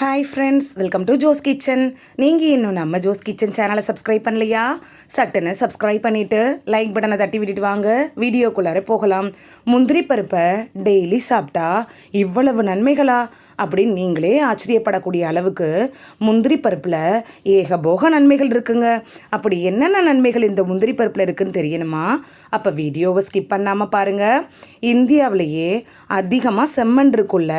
Hi friends welcome to Jo's kitchen நீங்கள் இன்னும் நம்ம ஜோஸ் கிச்சன் சேனலை சப்ஸ்கிரைப் பண்ணலையா? சட்டுன்னு சப்ஸ்கிரைப் பண்ணிவிட்டு லைக் பட்டனை தட்டி விட்டுட்டு வாங்க. வீடியோக்குள்ளார போகலாம். முந்திரி பருப்பை டெய்லி சாப்பிட்டா இவ்வளவு நன்மைகளா? அப்படின்னு நீங்களே ஆச்சரியப்படக்கூடிய அளவுக்கு முந்திரி பருப்பில் ஏகபோக நன்மைகள் இருக்குங்க. அப்படி என்னென்ன நன்மைகள் இந்த முந்திரி பருப்பில் இருக்குன்னு தெரியணுமா? அப்போ வீடியோவை ஸ்கிப் பண்ணாமல் பாருங்கள் இந்தியாவிலேயே அதிகமாக செம்மண் இருக்குள்ள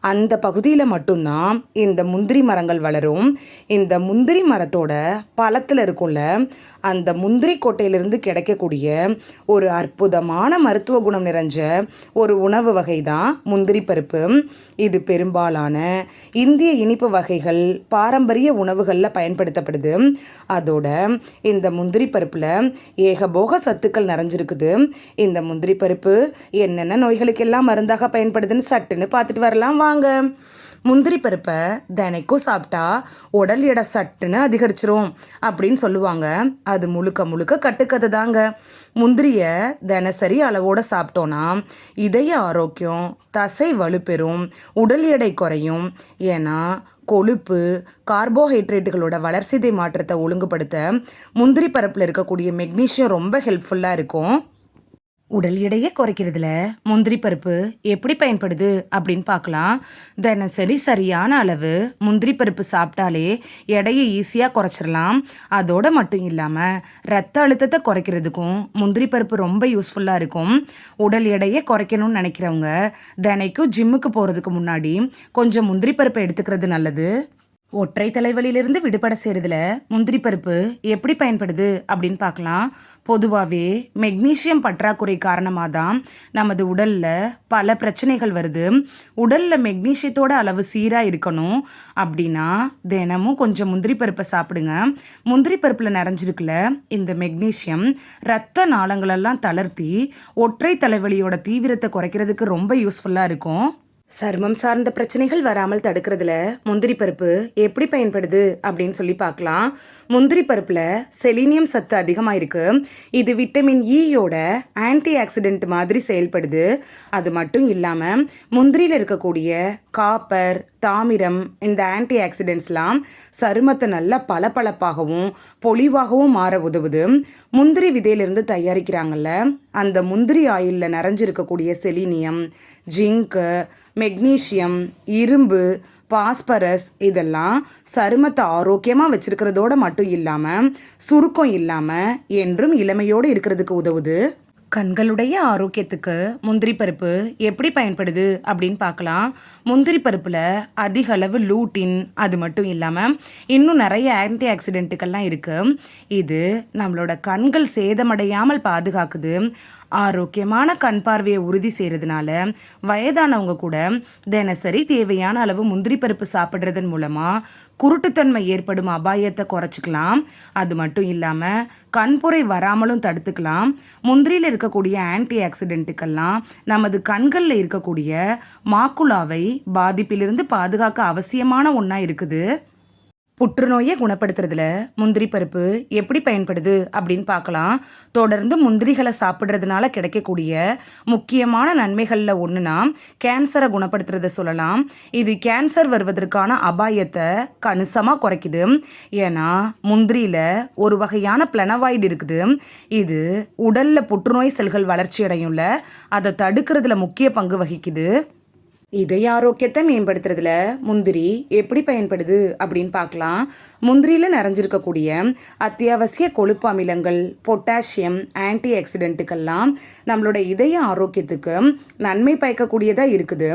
அந்த பகுதியில் மட்டும்தான் இந்த முந்திரி மரங்கள் வளரும். இந்த முந்திரி மரத்தோட பழத்தில் இருக்கும்ல அந்த முந்திரி கோட்டையிலிருந்து கிடைக்கக்கூடிய ஒரு அற்புதமான மருத்துவ குணம் நிறைஞ்ச ஒரு உணவு வகை தான் முந்திரி பருப்பு. இது பெரும்பாலான இந்திய இனிப்பு வகைகள் பாரம்பரிய உணவுகளில் பயன்படுத்தப்படுது. அதோட இந்த முந்திரி பருப்பில் ஏகபோக சத்துக்கள் நிறைஞ்சிருக்குது. இந்த முந்திரி பருப்பு என்னென்ன நோய்களுக்கெல்லாம் மருந்தாக பயன்படுதுன்னு சட்டுன்னு பார்த்துட்டு வரலாம். வா. வாங்க. முந்திரி பருப்பை தினைக்கும் சாப்பிட்டா உடல் எடை சட்டுன்னு அதிகரிச்சிரும் அப்படின்னு சொல்லுவாங்க. அது முழுக்க முழுக்க கட்டுக்கதை தாங்க முந்திரியை தினசரி அளவோடு சாப்பிட்டோன்னா இதய ஆரோக்கியம் தசை வலுப்பெறும் உடல் எடை குறையும். ஏன்னா கொழுப்பு கார்போஹைட்ரேட்டுகளோட வளர்சிதை மாற்றத்தை ஒழுங்குபடுத்த முந்திரி பருப்பில் இருக்கக்கூடிய மெக்னீஷியம் ரொம்ப ஹெல்ப்ஃபுல்லாக இருக்கும். உடல் எடையை குறைக்கிறதுல முந்திரி பருப்பு எப்படி பயன்படுது அப்படின்னு பார்க்கலாம். தினசரி சரியான அளவு முந்திரி பருப்பு சாப்பிட்டாலே எடையை ஈஸியாக குறைச்சிடலாம் அதோடு மட்டும் இல்லாமல் ரத்த அழுத்தத்தை குறைக்கிறதுக்கும் முந்திரி பருப்பு ரொம்ப யூஸ்ஃபுல்லாக இருக்கும். உடல் எடையை குறைக்கணும்னு நினைக்கிறவங்க தினைக்கும் ஜிம்முக்கு போகிறதுக்கு முன்னாடி கொஞ்சம் முந்திரி பருப்பை எடுத்துக்கிறது நல்லது. ஒற்றை தலைவலியிலிருந்து விடுபட செய்கிறதுல முந்திரி பருப்பு எப்படி பயன்படுது அப்படின்னு பார்க்கலாம். பொதுவாகவே மெக்னீஷியம் பற்றாக்குறை காரணமாக தான் நமது உடலில் பல பிரச்சனைகள் வருது. உடலில் மெக்னீஷியத்தோட அளவு சீராக இருக்கணும். அப்படின்னா தினமும் கொஞ்சம் முந்திரி பருப்பை சாப்பிடுங்க. முந்திரி பருப்பில் நிறைஞ்சிருக்குல இந்த மெக்னீஷியம் ரத்த நாளங்களெல்லாம் தளர்த்தி ஒற்றை தலைவலியோட தீவிரத்தை குறைக்கிறதுக்கு ரொம்ப யூஸ்ஃபுல்லாக இருக்கும். சருமம் சார்ந்த பிரச்சனைகள் வராமல் தடுக்கிறதுல முந்திரி பருப்பு எப்படி பயன்படுது அப்படின்னு சொல்லி பார்க்கலாம். முந்திரி பருப்பில் செலினியம் சத்து அதிகமாக இருக்குது இது விட்டமின் இயோட ஆன்டி ஆக்சிடென்ட் மாதிரி செயல்படுது. அது மட்டும் இல்லாமல் முந்திரியில் இருக்கக்கூடிய காப்பர் தாமிரம் இந்த ஆன்டி ஆக்சிடென்ட்ஸ்லாம் சருமத்தை நல்லா பளபளப்பாகவும் பொலிவாகவும் மாற உதவுது. முந்திரி விதையிலிருந்து தயாரிக்கிறாங்கல்ல அந்த முந்திரி ஆயிலில் நிறைஞ்சிருக்கக்கூடிய செலினியம் ஜிங்க்கு மெக்னீஷியம் இரும்பு பாஸ்பரஸ் இதெல்லாம் சருமத்தை ஆரோக்கியமாக வச்சுருக்கிறதோட மட்டும் இல்லாமல் சுருக்கம் இல்லாமல் என்றும் இளமையோடு இருக்கிறதுக்கு உதவுது. கண்களுடைய ஆரோக்கியத்துக்கு முந்திரி பருப்பு எப்படி பயன்படுது அப்படின்னு பார்க்கலாம். முந்திரி பருப்பில் அதிக அளவு லூட்டின் அது மட்டும் இல்லாமல் இன்னும் நிறைய ஆன்டி ஆக்சிடென்ட்டுகள்லாம் இருக்குது இது நம்மளோட கண்கள் சேதமடையாமல் பாதுகாக்குது. ஆரோக்கியமான கண் பார்வையை உறுதி செய்கிறதுனால வயதானவங்க கூட தினசரி தேவையான அளவு முந்திரி பருப்பு சாப்பிட்றதன் மூலமாக குருட்டுத்தன்மை ஏற்படும் அபாயத்தை குறைச்சிக்கலாம். அது மட்டும் இல்லாமல் கண்புரை வராமலும் தடுத்துக்கலாம். முந்திரியில் இருக்கக்கூடிய ஆன்டி ஆக்சிடென்ட்டுக்கெல்லாம் நமது கண்களில் இருக்கக்கூடிய மாக்குலாவை பாதிப்பிலிருந்து பாதுகாக்க அவசியமான ஒன்றா இருக்குது. புற்றுநோயை குணப்படுத்துறதுல முந்திரி பருப்பு எப்படி பயன்படுது அப்படின்னு பார்க்கலாம். தொடர்ந்து முந்திரிகளை சாப்பிட்றதுனால கிடைக்கக்கூடிய முக்கியமான நன்மைகளில் ஒன்றுனா கேன்சரை குணப்படுத்துறத சொல்லலாம். இது கேன்சர் வருவதற்கான அபாயத்தை கணிசமாக குறைக்குது. ஏன்னா முந்திரியில் ஒரு வகையான பிளனவாய்டு இருக்குது. இது உடலில் புற்றுநோய் செல்கள் வளர்ச்சி அடையும்ல. அதை தடுக்கிறதுல முக்கிய பங்கு வகிக்குது. இதய ஆரோக்கியத்தை மேம்படுத்துறதுல முந்திரி எப்படி பயன்படுது அப்படின்னு பார்க்கலாம். முந்திரியில் நிறைஞ்சிருக்கக்கூடிய அத்தியாவசிய கொழுப்பு அமிலங்கள் பொட்டாசியம் ஆன்டி ஆக்சிடென்ட்டுக்கெல்லாம் நம்மளோட இதய ஆரோக்கியத்துக்கு நன்மை பயக்கக்கூடியதாக இருக்குது.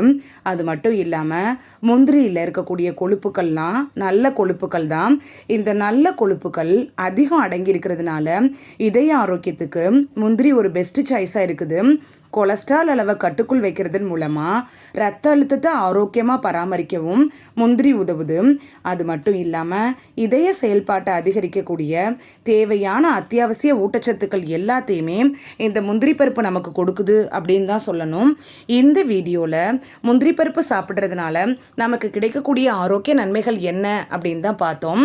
அது மட்டும் இல்லாமல் முந்திரியில் இருக்கக்கூடிய கொழுப்புக்கள்லாம் நல்ல கொழுப்புக்கள் தான். இந்த நல்ல கொழுப்புக்கள் அதிகம் அடங்கி இருக்கிறதுனால இதய ஆரோக்கியத்துக்கு முந்திரி ஒரு பெஸ்ட் சாய்ஸாக இருக்குது. கொலஸ்ட்ரால் அளவை கட்டுக்குள் வைக்கிறதன் மூலமாக ரத்த அழுத்தத்தை ஆரோக்கியமாக பராமரிக்கவும் முந்திரி உதவுது. அது மட்டும் இல்லாமல் இதய செயல்பாட்டை அதிகரிக்கக்கூடிய தேவையான அத்தியாவசிய ஊட்டச்சத்துக்கள் எல்லாத்தையுமே இந்த முந்திரி பருப்பு நமக்கு கொடுக்குது அப்படின்னு தான் சொல்லணும். இந்த வீடியோவில் முந்திரி பருப்பு சாப்பிட்றதுனால நமக்கு கிடைக்கக்கூடிய ஆரோக்கிய நன்மைகள் என்ன அப்படின்னு தான் பார்த்தோம்.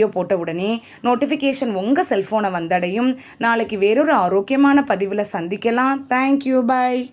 போட்ட உடனே நோட்டிஃபிகேஷன் உங்கள் செல்ஃபோனை வந்தடையும். நாளைக்கு வேறொரு ஆரோக்கியமான பதிவில் சந்திக்கலாம். Thank you bye